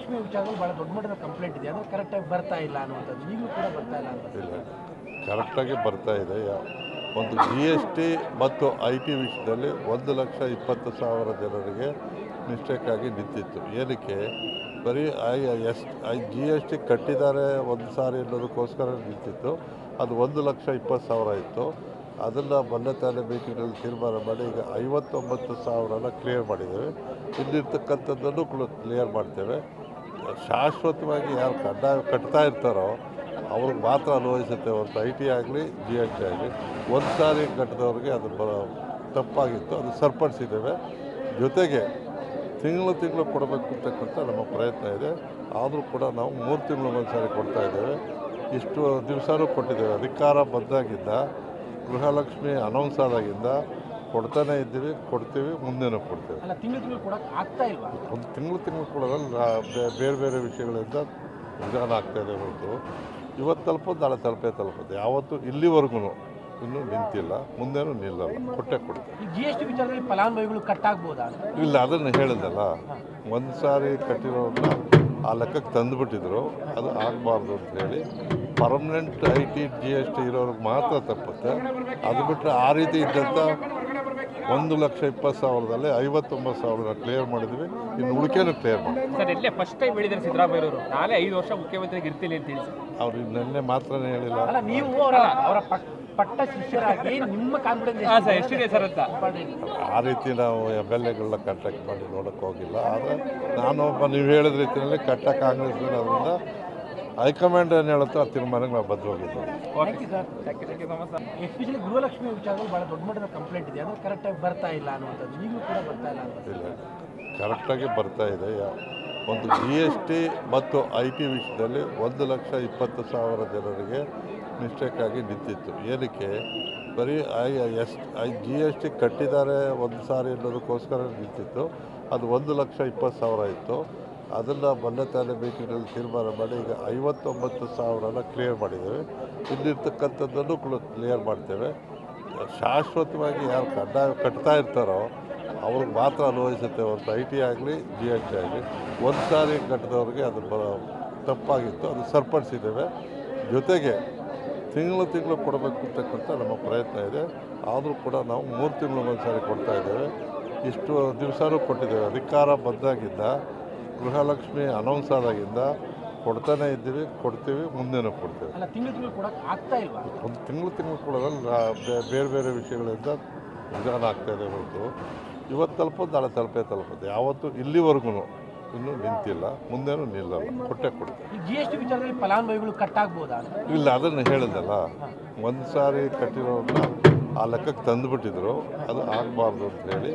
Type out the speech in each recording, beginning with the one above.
ಗೃಹಲಕ್ಷ್ಮಿ ವಿಚಾರದಲ್ಲಿ ಬಹಳ ದೊಡ್ಡ ಮಟ್ಟದ ಕಂಪ್ಲೇಂಟ್ ಇದೆ. ಅಂದ್ರೆ ಕರೆಕ್ಟಾಗಿ ಬರ್ತಾ ಇಲ್ಲ ಅನ್ನುವಂಥದ್ದು. ಈಗಲೂ ಕೂಡ ಬರ್ತಾ ಇಲ್ಲ ಇಲ್ಲ. ಕರೆಕ್ಟಾಗಿ ಬರ್ತಾ ಇದೆ. ಒಂದು ಜಿ ಎಸ್ ಟಿ ಮತ್ತು ಐ ಟಿ ವಿಷಯದಲ್ಲಿ ಒಂದು ಲಕ್ಷ ಇಪ್ಪತ್ತು ಸಾವಿರ ಜನರಿಗೆ ಮಿಸ್ಟೇಕಾಗಿ ನಿಂತಿತ್ತು. ಏನಕ್ಕೆ? ಬರೀ I S I G S T ಕಟ್ಟಿದ್ದಾರೆ ಒಂದು ಸಾರಿ ಅನ್ನೋದಕ್ಕೋಸ್ಕರ ನಿಂತಿತ್ತು. ಅದು ಒಂದು ಲಕ್ಷ ಇಪ್ಪತ್ತು ಸಾವಿರ ಇತ್ತು. ಅದನ್ನು ಬಂದ ತಾನೇ ತೀರ್ಮಾನ ಮಾಡಿ ಈಗ ಐವತ್ತೊಂಬತ್ತು ಸಾವಿರನ ಕ್ಲಿಯರ್ ಮಾಡಿದ್ದೇವೆ. ಇಲ್ಲಿರ್ತಕ್ಕಂಥದ್ದನ್ನು ಕ್ಲಿಯರ್ ಮಾಡ್ತೇವೆ. ಶಾಶ್ವತವಾಗಿ ಯಾರು ಕಡ್ಡಾಯ ಕಟ್ತಾ ಇರ್ತಾರೋ ಅವ್ರಿಗೆ ಮಾತ್ರ ಅನ್ವಯಿಸುತ್ತೆ ಒಂದು ಐ ಟಿ ಆಗಲಿ, ಜಿ ಎಸ್ ಆಗಲಿ, ಒಂದು ಸಾರಿ ಕಟ್ಟಿದವ್ರಿಗೆ ಅದು ತಪ್ಪಾಗಿತ್ತು, ಅದು ಸರಿಪಡಿಸಿದ್ದೇವೆ. ಜೊತೆಗೆ ತಿಂಗಳು ತಿಂಗಳು ಕೊಡಬೇಕು ಅಂತಕ್ಕಂಥ ನಮ್ಮ ಪ್ರಯತ್ನ ಇದೆ. ಆದರೂ ಕೂಡ ನಾವು ಮೂರು ತಿಂಗಳು ಒಂದು ಸಾರಿ ಕೊಡ್ತಾ ಇದ್ದೇವೆ. ಇಷ್ಟು ದಿವಸನೂ ಕೊಟ್ಟಿದ್ದೇವೆ. ಅಧಿಕಾರ ಬದ್ದಾಗಿದ್ದ ಗೃಹಲಕ್ಷ್ಮಿ ಅನೌನ್ಸ್ ಆದಾಗಿಂದ ಕೊಡ್ತಾನೆ ಇದ್ದೀವಿ ಕೊಡ್ತೀವಿ ಮುಂದೆನೂ ಕೊಡ್ತೀವಿ. ಅಲ್ಲ ತಿಂಗಳು ತಿಂಗಳು ಕೊಡಕ್ಕೆ ಆಗ್ತಾ ಇಲ್ವಾ? ಒಂದು ತಿಂಗಳು ತಿಂಗಳು ಕೊಡೋದಲ್ಲ ಬೇ- ಬೇರೆ ಬೇರೆ ವಿಷಯಗಳಿಂದ ನಿಧಾನ ಆಗ್ತಾಯಿದೆ ಹೊರತು. ಇವತ್ತು ತಲುಪೋದು ನಾಳೆ ತಲುಪೇ ತಲುಪೋದು. ಯಾವತ್ತೂ ಇಲ್ಲಿವರೆಗೂ ಇನ್ನೂ ನಿಂತಿಲ್ಲ ಮುಂದೇನು ನಿಲ್ಲಲ್ಲ. ಕೊಟ್ಟೆ ಕೊಡ್ತೀವಿ. ಈ ಜಿ ಎಸ್ ಟಿ ವಿಚಾರದಲ್ಲಿ ಫಲಾನುಭವಿಗಳು ಕಟ್ ಆಗ್ಬೋದಾ ಅಂತ ಇಲ್ಲ ಅದನ್ನು ಹೇಳಿದಲ್ಲ ಒಂದು ಸಾರಿ ಕಟ್ಟಿರೋದನ್ನ ಆ ಲೆಕ್ಕಕ್ಕೆ ತಂದುಬಿಟ್ಟಿದ್ರು ಅದು ಆಗಬಾರ್ದು ಅಂತ ಹೇಳಿ. Permanent I T G S T ಇರೋರಿಗೆ ಮಾತ್ರ ತಪ್ಪುತ್ತೆ. ಅದು ಬಿಟ್ಟರೆ ಆ ರೀತಿ ಇದ್ದಂಥ ಒಂದು ಲಕ್ಷ ಇಪ್ಪತ್ತು ಸಾವಿರದಲ್ಲಿ ಐವತ್ತೊಂಬತ್ತು ಸಾವಿರ ಕ್ಲಿಯರ್ ಮಾಡಿದ್ವಿ. ಇನ್ನು ಉಳಿಕೆನೂ ಕ್ಲಿಯರ್ ಮಾಡಿ ಸರ್ ಇಲ್ಲೇ ಫಸ್ಟ್ ಟೈಮ್ ಹೇಳಿದ್ರೆ ಸಿದ್ದರಾಮಯ್ಯ ಅವರು ನಾಳೆ ಐದು ವರ್ಷ ಮುಖ್ಯಮಂತ್ರಿಗೆ ಇರ್ತೀನಿ ಅಂತ ಹೇಳಿ ಸರ್. ಅವ್ರು ನಿನ್ನೆ ಮಾತ್ರನೇ ಹೇಳಿಲ್ಲ. ಅಲ್ಲ ನೀವು ಅವರ ಅವರ ಪಟ್- ಪಟ್ಟ ಶಿಷ್ಯರಾಗಿ ನಿಮ್ಮ ಕಾನ್ಫಿಡೆನ್ಸ್ ಸರ್ ಎಷ್ಟಿದೆ? ಸರ್ ಅಂತ? ಆ ರೀತಿ ನಾವು ಎಂ ಎಲ್ ಎಗಳನ್ನ ಕಾಂಟ್ಯಾಕ್ಟ್ ಮಾಡಿ ನೋಡಕ್ಕೆ ಹೋಗಿಲ್ಲ ಆದರೆ ನಾನು ನೀವು ಹೇಳಿದ ರೀತಿಯಲ್ಲಿ ಕಟ್ಟ ಕಾಂಗ್ರೆಸ್ ಅದರಿಂದ ಹೈಕಮಾಂಡ್ ಏನು ಹೇಳುತ್ತೋ ಆ ತೀರ್ಮಾನಕ್ಕೆ ನಾವು ಮಚ್ ಎಸ್ಪೆಷಲಿ ಗೃಹಲಕ್ಷ್ಮಿ ವಿಚಾರದಲ್ಲಿ ಬಹಳ ದೊಡ್ಡ ಮಟ್ಟದ ಕಂಪ್ಲೇಂಟ್ ಇದೆ. ಅದು ಕರೆಕ್ಟಾಗಿ ಬರ್ತಾ ಇಲ್ಲ ಅನ್ನುವಂಥದ್ದು. ಈಗಲೂ ಕೂಡ ಬರ್ತಾ ಇಲ್ಲ ಕರೆಕ್ಟಾಗಿ ಬರ್ತಾ ಇದೆ. ಒಂದು ಜಿ ಎಸ್ ಟಿ ಮತ್ತು ಐ ಟಿ ವಿಷಯದಲ್ಲಿ ಒಂದು ಲಕ್ಷ ಇಪ್ಪತ್ತು ಸಾವಿರ ಜನರಿಗೆ ಮಿಸ್ಟೇಕಾಗಿ ನಿಂತಿತ್ತು. ಏನಕ್ಕೆ? ಬರೀ I S I G S T ಕಟ್ಟಿದ್ದಾರೆ ಒಂದು ಸಾರಿ ಅನ್ನೋದಕ್ಕೋಸ್ಕರ ನಿಂತಿತ್ತು. ಅದು ಒಂದು ಲಕ್ಷ ಇಪ್ಪತ್ತು ಸಾವಿರ ಇತ್ತು. ಅದನ್ನು ಮೊನ್ನೆ ತಾನೇ ಮೀಟಿಂಗಲ್ಲಿ ತೀರ್ಮಾನ ಮಾಡಿ ಈಗ ಐವತ್ತೊಂಬತ್ತು ಸಾವಿರನ ಕ್ಲಿಯರ್ ಮಾಡಿದ್ದೇವೆ. ಇಲ್ಲಿರ್ತಕ್ಕಂಥದ್ದನ್ನು ಕೂಡ ಕ್ಲಿಯರ್ ಮಾಡ್ತೇವೆ. ಶಾಶ್ವತವಾಗಿ ಯಾರು ಕಡ್ಡಾಯ ಕಟ್ತಾ ಇರ್ತಾರೋ ಅವ್ರಿಗೆ ಮಾತ್ರ ಅನುಭವಿಸುತ್ತೆ ಒಂದು ಐ ಟಿ ಆಗಲಿ, ಜಿ ಎಚ್ ಆಗಲಿ, ಒಂದು ಸಾರಿ ಕಟ್ಟಿದವ್ರಿಗೆ ಅದು ಬ ತಪ್ಪಾಗಿತ್ತು, ಅದು ಸರಿಪಡಿಸಿದ್ದೇವೆ. ಜೊತೆಗೆ ತಿಂಗಳು ತಿಂಗಳು ಕೊಡಬೇಕು ಅಂತಕ್ಕಂಥ ನಮ್ಮ ಪ್ರಯತ್ನ ಇದೆ. ಆದರೂ ಕೂಡ ನಾವು ಮೂರು ತಿಂಗಳು ಒಂದು ಸಾರಿ ಕೊಡ್ತಾ ಇದ್ದೇವೆ. ಇಷ್ಟು ದಿವಸನೂ ಕೊಟ್ಟಿದ್ದೇವೆ. ಅಧಿಕಾರ ಬಂದಾಗಿದ್ದ ಗೃಹಲಕ್ಷ್ಮಿ ಅನೌನ್ಸ್ ಆದಾಗಿಂದ ಕೊಡ್ತಾನೆ ಇದ್ದೀವಿ ಕೊಡ್ತೀವಿ ಮುಂದೆನೂ ಕೊಡ್ತೀವಿ. ಆಗ್ತಾ ಒಂದು ತಿಂಗಳು ತಿಂಗಳು ಕೊಡೋದ್ರಲ್ಲಿ ಬೇರೆ ಬೇರೆ ವಿಷಯಗಳಿಂದ ನಿಧಾನ ಆಗ್ತಾಯಿದೆ ಹೊರತು. ಇವತ್ತು ತಲುಪೋದು ನಾಳೆ ತಲುಪೇ ತಲುಪೋದು. ಯಾವತ್ತು ಇಲ್ಲಿವರೆಗೂ ಇನ್ನೂ ನಿಂತಿಲ್ಲ ಮುಂದೇನು ನಿಲ್ಲಲ್ಲ. ಕೊಟ್ಟೆ ಕೊಡ್ತೀವಿ. ಈ ಜಿ ಎಸ್ ಟಿ ವಿಚಾರದಲ್ಲಿ ಫಲಾನುಭವಿಗಳು ಇಲ್ಲ ಅದನ್ನು ಹೇಳಿದಲ್ಲ ಒಂದು ಸಾರಿ ಕಟ್ಟಿರೋದನ್ನ ಆ ಲೆಕ್ಕಕ್ಕೆ ತಂದುಬಿಟ್ಟಿದ್ರು. ಅದು ಆಗಬಾರ್ದು ಅಂತ ಹೇಳಿ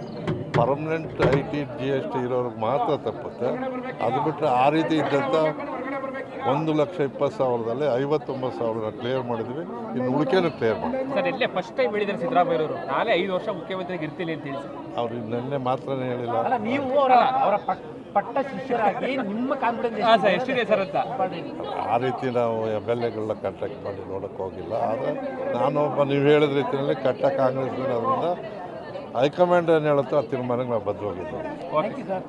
permanent I T G S T ಇರೋರಿಗೆ ಮಾತ್ರ ತಪ್ಪುತ್ತೆ. ಅದು ಬಿಟ್ಟರೆ ಆ ರೀತಿ ಇದ್ದಂಥ ಒಂದು ಲಕ್ಷ ಇಪ್ಪತ್ತು ಸಾವಿರದಲ್ಲಿ ಐವತ್ತೊಂಬತ್ತು ಸಾವಿರ ಕ್ಲಿಯರ್ ಮಾಡಿದ್ವಿ. ಇನ್ನು ಉಳಿಕೆನೂ ಕ್ಲಿಯರ್ ಮಾಡಿದ್ವಿ ಸರ್ ಇಲ್ಲೇ ಫಸ್ಟ್ ಟೈಮ್ ಹೇಳಿದ್ದಾರೆ ಸಿದ್ದರಾಮಯ್ಯವರು. ನಾಳೆ ಐದು ವರ್ಷ ಮುಖ್ಯಮಂತ್ರಿಗೆ ಇರ್ತೀನಿ ಅಂತ ಹೇಳಿ ಸರ್. ಅವ್ರು ನಿನ್ನೆ ಮಾತ್ರನೇ ಹೇಳಿಲ್ಲ. ಅಲ್ಲ ನೀವು ಅವರ ಅವರ ಪಟ್ಟ ಶಿಷ್ಯರಾಗಿ ನಿಮ್ಮ ಕಾನ್ಫಿಡೆನ್ಸ್ ಹಾ ಸರ್ ಎಷ್ಟಿದೆ ಸರ್ ಅಂತ? ಆ ರೀತಿ ನಾವು ಎಂ ಎಲ್ ಎಗಳನ್ನ ಕಾಂಟ್ಯಾಕ್ಟ್ ಮಾಡಿ ನೋಡೋಕ್ಕೆ ಹೋಗಿಲ್ಲ ಆದರೆ ನಾನೊಬ್ಬ ನೀವು ಹೇಳಿದ ರೀತಿಯಲ್ಲಿ ಕಟ್ಟ ಕಾಂಗ್ರೆಸ್ ಅದರಿಂದ ಹೈಕಮಾಂಡ್ ಏನು ಹೇಳುತ್ತೋ ಆ ತೀರ್ಮಾನಕ್ಕೆ ನಾವು ಬದ್ಧವಾಗಿದ್ದೀವಿ